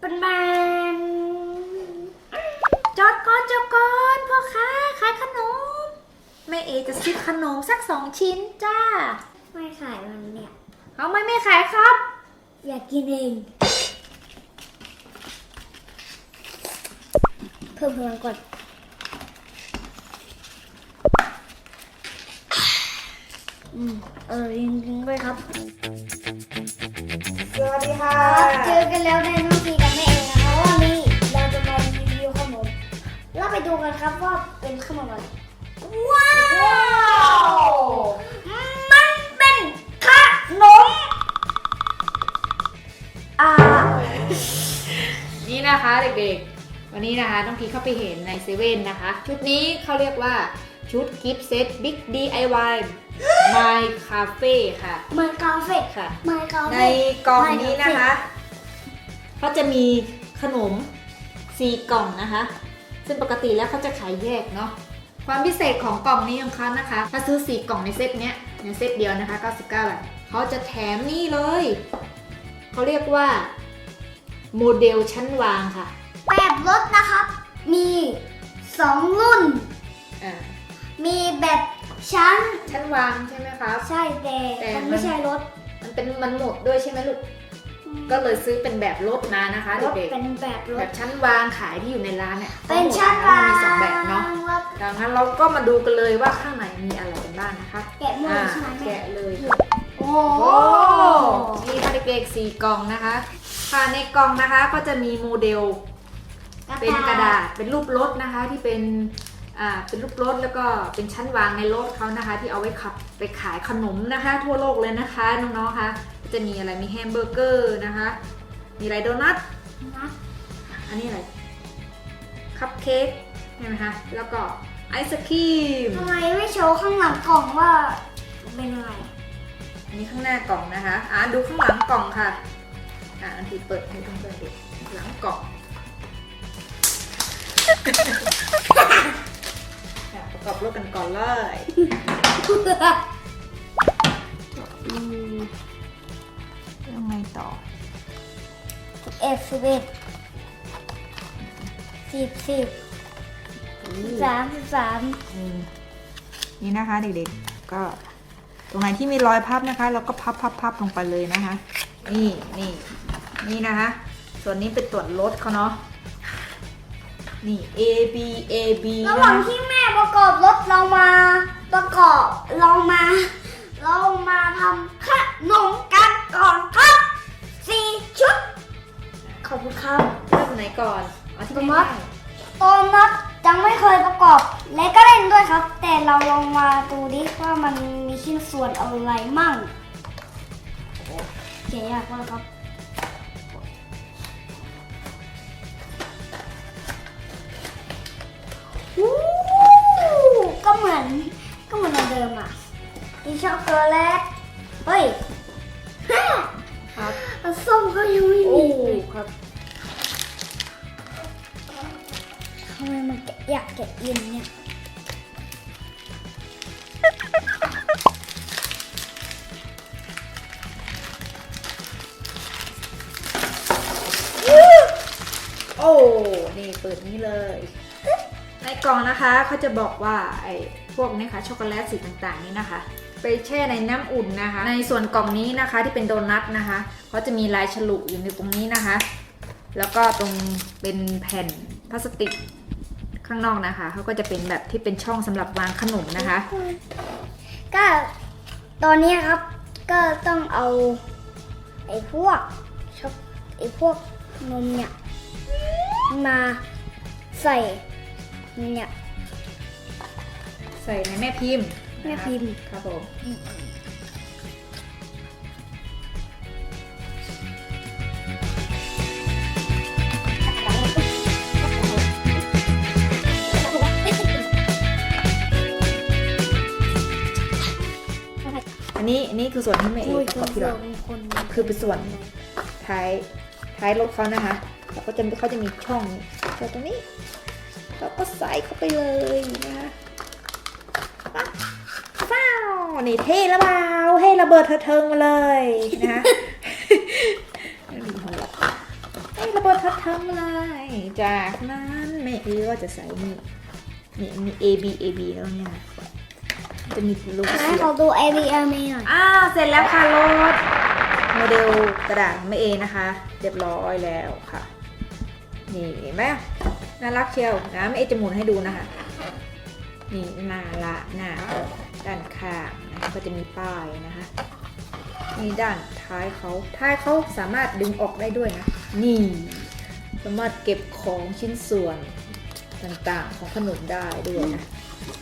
เป็นแมนจอดก่อนจอดก่อนพ่อค้าขายขนม แม่เอจะซื้อขนมสักสองชิ้นจ้า ไม่ขายมันเนี่ยเอาไหม่ไม่ขายครับ อยากกินเองเพิ่มพลังก่อนอืมเออจริงๆด้วยครับ สวัสดีค่ะเจอกันแล้วในน้องทีกับแม่เองนะคะว่านี่เราจะมารีวิวขนมเราไปดูกันครับว่าเป็นขนมอะไรว้าวมันเป็นขนมอ่านี่นะคะเด็กๆ วันนี้นะคะน้องพีเข้าไปเห็นในเซเว่นนะคะ ชุดนี้เขาเรียกว่าชุดกิฟต์เซตบิ๊ก DIY My Cafe ค่ะมากาเฟ่ค่ะมากาในเฟ่กล่องนี้นะคะเขาจะมีขนมสี่กล่องนะคะ ซึ่งปกติแล้วเขาจะขายแยกเนาะความพิเศษของกล่องนี้ของเขานะคะ ถ้าซื้อสี่กล่องในเซตเนี้ยในเซตเดียวนะคะ 99 บาทเขาจะแถมนี่เลยเขาเรียกว่าโมเดลชั้นวางค่ะแบบรถนะครับ มีสองรุ่นอ่ามีแบบชั้น ชั้นวางใช่ไหมครับใช่แต่แต่มัน มันไม่ใช่รถมันเป็นมันหมดด้วยใช่ไหมลูก ก็เลยซื้อเป็นแบบลดมานะคะรถเด็กเป็นแบบรๆแบถบชั้นวางขายที่อยู่ในร้านเนี่ยเป็นชั้นทั้วางหมดมีสองแบบเนาะรถดังนั้นเราก็มาดูกันเลยว่าข้างในมีอะไรกันบ้างนะคะแกะมืออ่าใช่ไหมแม่แกะเลยโอ้โอ้มีค่ะเด็กๆสี่กล่องนะคะ ค่ะในกล่องนะคะก็จะมีโมเดลเป็นกระดาษเป็นรูปรถนะคะที่เป็นอ่า เป็นรูปรถแล้วก็เป็นชั้นวางในรถเขานะคะ ที่เอาไว้ขับไปขายขนมนะคะ ทั่วโลกเลยนะคะน้องๆคะก็จะมีอะไรมีแฮมเบอร์เกอร์นะคะ มีอะไรโดนัทนะอันนี้อะไรคัพเค้กใช่ไหมคะแล้วก็ไอศครีมทำไมไม่โชว์ข้างหลังกล่องว่าเป็นอะไรอันนี้ข้างหน้ากล่องนะคะอ่าดูข้างหลังกล่องค่ะอ่าอันที่เปิดให้เพื่อนๆดูหลังกล่องอะประ กอบรถกันก่อนเลยอืมยังไงต่อเอฟสิบเอ็ดสิบสิบสามสิบสามอืมนี่นะคะเด็กๆ ก็ตรงไหนที่มีรอยพับนะคะ เราก็พับพับพับลงไปเลยนะคะ นี่นี่นี่นะคะ ส่วนนี้เป็นตรวจรถเขาเนาะ นี่ A B A B ระหว่างที่แม่ประกอบรถเรามาประกอบเรามา เรามาทำขนมกันก่อนครับสี่ชุด ขอบคุณครับเริ่มไหนก่อนเอาที่สมไม่มติได้ตอนนัดยังไม่เคยประกอบ และก็เล่นด้วยครับ แต่เราลองมาดูดิว่ามันมีชิ้นส่วนอะไรมั่งโอเคยากมากครับ ดิมอะมีช็อกโกแลตเฮ้ยฮ่าครับอันส้มก็ยังไม่โอ้มีเลยครับทำไมมันแกะอยากแกะอินเนี่ยโอ้ นี่เปิดนี้เลย ในกล่องนะคะเขาจะบอกว่าไอ้ พวกนี้ค่ะช็อกโกแลตสีต่างๆ นี่นะคะ ไปแช่ในน้ำอุ่นนะคะ ในส่วนกล่องนี้นะคะที่เป็นโดนัทนะคะเขาจะมีลายฉลุอยู่ในตรงนี้นะคะ แล้วก็ตรงเป็นแผ่นพลาสติกข้างนอกนะคะเขาก็จะเป็นแบบที่เป็นช่องสำหรับวางขนมนะคะ ก็ตอนนี้ครับก็ต้องเอาไอ้พวกช็อกไอ้พวกนมเนี่ยมาใส่เนี่ย ใส่ในแม่พิมพ์แม่พิมพ์ ครับผมอันนี้อันนี้คือส่วนที่แม่เอประกอบที่หลังคนคือเป็นส่วน ท้ายท้ายรถเขานะคะแล้วก็จะเขาจะมีช่องช่องตรงนี้เราก็ใส่เข้าไปเลยนะคะ ปั๊บฟ้าวนี่เท่แล้วเปล่าเท่ระเบิดเธอเทิงมาเลยนะคะไม่มีหัวเราะเท่ระเบิดเขาทำอะไรจากนั้นแม่เอก็จะใส่นี่นี่มี A B A B แล้วเนี่ยนะจะมีลูกให้เสียบเขาดู A B L มีหน่อยอ้าวเสร็จแล้วค่ะรถโมเดลกระดาษของแม่เอนะคะ เรียบร้อยแล้วค่ะนี่เห็นไหมน่ารักเชียวนะแม่เอจะหมุนให้ดูนะคะ นี่หน้าละหน้าด้านข้างนะคะก็จะมีป้ายนะคะนี่ด้านท้ายเขาท้ายเขาสามารถดึงออกได้ด้วยนะนี่สามารถเก็บของชิ้นส่วนต่างๆของขนมได้ด้วยนะ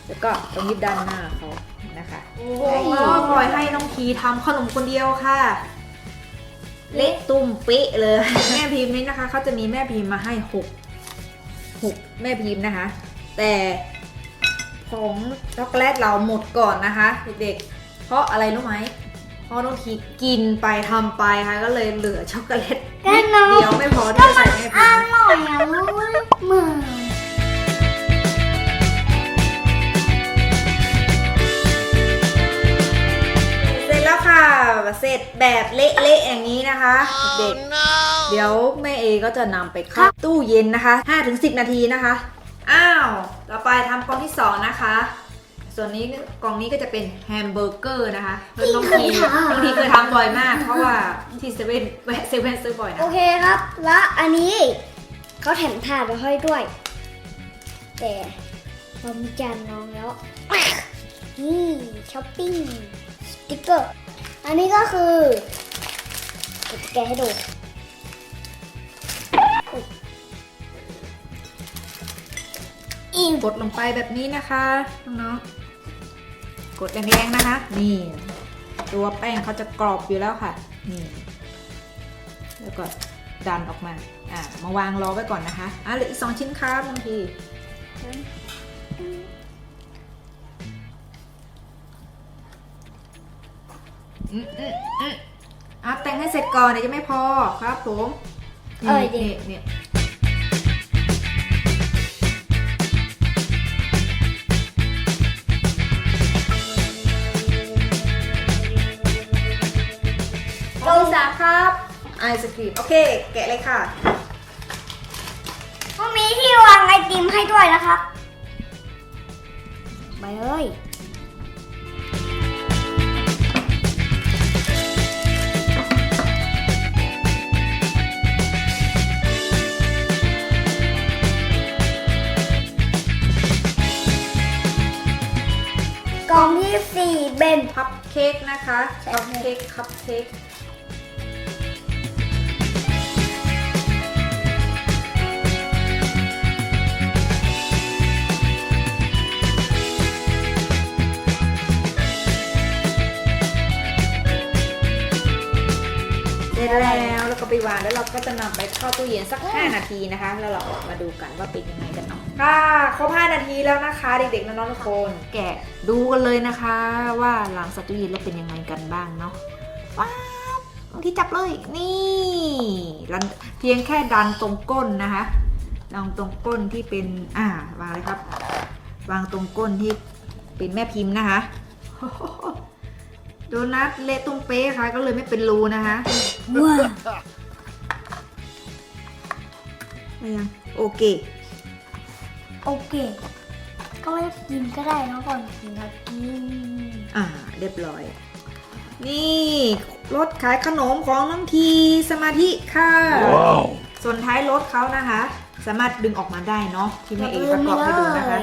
แล้วก็ตรงนี้ด้านหน้าเขานะคะโอ้โหปล่อยให้น้องพีทำขนมคนเดียวค่ะเละตุ้มเป๊ะเลย แม่พิมพ์นี้นะคะเขาจะมีแม่พิมพ์มาให้หกหกแม่พิมพ์นะคะ แต่ ของช็อกโกแลตเราหมดก่อนนะคะเด็กๆ เพราะอะไรรู้ไหมเพราะน้องทีกินไปทำไปค่ะก็เลยเหลือช็อกโกแลตนิดเดียวไม่พอที่จะใส่แม่พิอมพ์ร่อยอะลูกมือเสร็จแล้วค่ะเสร็จแบบเละๆอย่างนี้นะคะเด็กๆ เดี๋ยวแม่เอก็จะนำไปเข้าตู้เย็นนะคะ 5-10 นาทีนะคะ อ้าว ต่อไปทำกล่องที่2นะคะ ส่วนนี้กล่องนี้ก็จะเป็นแฮมเบอร์เกอร์นะคะน้องทีน้องทีเคยทำบ่อยมาก เพราะว่าที่เซเว่นแวะเซเว่นซื้อบ่อยโอนะเคครับ และอันนี้เขาแถมถาดมาให้ด้วย แต่เรามีจานน้องแล้ว นี่ช้อปปิ้งสติ๊กเกอร์ อันนี้ก็คือเดี๋ยวจะแกะให้ดู กดลงไปแบบนี้นะคะน้องๆกดแรงๆนะคะ นี่ ตัวแป้งเขาจะกรอบอยู่แล้วค่ะ นี่ แล้วก็ดันออกมา อ่ามาวางรอไว้ก่อนนะคะ อะเหลืออีกสองชิ้นครับบางทีอืมอืมอืมอะแต่งให้เสร็จก่อนเดี๋ยวจะไม่พอครับผม เอ้ยนี่ดินี่นี่ก ครับไอศครีมโอเค แกะเลยค่ะก็มีที่วางไอติมให้ด้วยนะครับไปเลยกล่องที่สี่เป็นคัพเค้กนะคะใช่คัพเค้กคัพเค้ก ไปวางแล้วเราก็จะนำไปเข้าตู้เย็นสัก 5 นาทีนะคะ แล้วเราออกมาดูกันว่าเป็นยังไงกันเนาะค่ะครบ5นาทีแล้วนะคะ เด็กๆน้องๆทุกคนแกะดูกันเลยนะคะ ว่าหลังจากตู้เย็นแล้วเป็นยังไงกันบ้างเนาะว้าวบางทีจับเลยนี่รันเพียงแค่ดันตรงก้นนะคะดันตรงก้นที่เป็นอ่าวางเลยครับ วางตรงก้นที่เป็นแม่พิมพ์นะคะโดนัทเละตุ้มเป๊ะค่ะก็เลยไม่เป็นรูนะคะ ว้าไม่ยังโอเค โอเค ก็ไม่ต้องกินก็ได้นะก่อนกินนะกินอ่า เรียบร้อย นี่รถขายขนมของน้องทีสมาธิค่ะ ส่วนท้ายรถเขานะคะ สามารถดึงออกมาได้เนาะที่แม่เอประกอบให้ดูนะคะ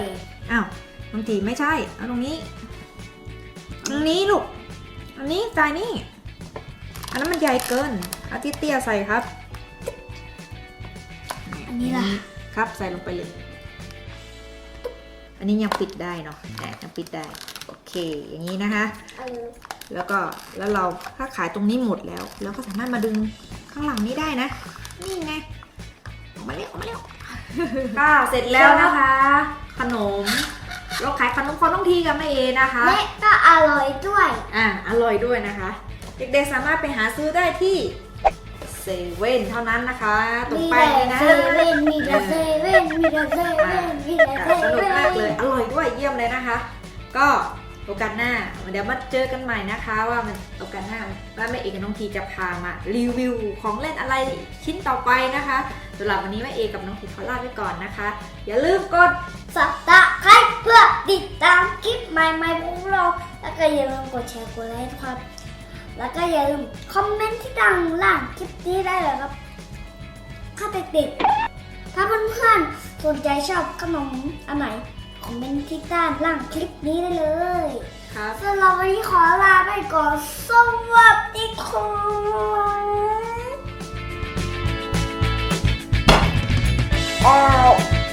อ้าวน้องทีไม่ใช่ เอาตรงนี้ตรงนี้ลูก อันนี้ใส่นี่ อันนั้นมันใหญ่เกิน เอาเตี้ยๆใส่ครับอั นนี้ล่ะ ครับใส่ลงไปเลย อันนี้ยังปิดได้เนาะอะยังปิดได้ โอเค อย่างนี้นะคะเออแล้วก็แล้วเราถ้าขายตรงนี้หมดแล้ว เราก็สามารถมาดึงข้างหลังนี้ได้นะ นี่ไงออกมาเร็วออกมาเร็วค่ะเสร็จแล้วนะคะ ขนมเราขายขนมของน้องทีกับแม่เอนะคะ และก็อร่อยด้วย อ่าอร่อยด้วยนะคะ เด็กๆสามารถไปหาซื้อได้ที่ เซเว่นเท่านั้นนะคะ ตรงมีป้ายแต่นี้นะเซเว่นมีแต่เซเว่นมีแต่เซเว่นมีแต่เซสนุกเว่มากนเลยอร่อยด้วยเยี่ยมเลยนะคะ ก็โอกาสหน้าเดี๋ยวมาเจอกันใหม่นะคะ ว่ามันโอกาสหน้าว่าแม่เอกกับน้องทีจะพามารีวิวของเล่นอะไรชิ้นต่อไปนะคะสำหรับวันนี้แม่เอกับน้องผิดขอลาไปก่อนนะคะ อย่าลืมกดสับตะไคร้เพื่อติดตามคลิปใหม่ๆของเราแล้วก็อย่าลืมกดแชร์กดไลค์ครับ แล้วก็อย่าลืมคอมเมนต์ที่ดังล่างคลิปนี้ได้เลยครับถ้าติดๆถ้าเพื่อนๆสนใจชอบขนมอันไหนคอมเมนต์ที่ด้านล่างคลิปนี้ได้เลยครับสำหรับวันนี้ขอลาไปก่อนสวัสดีครับอ้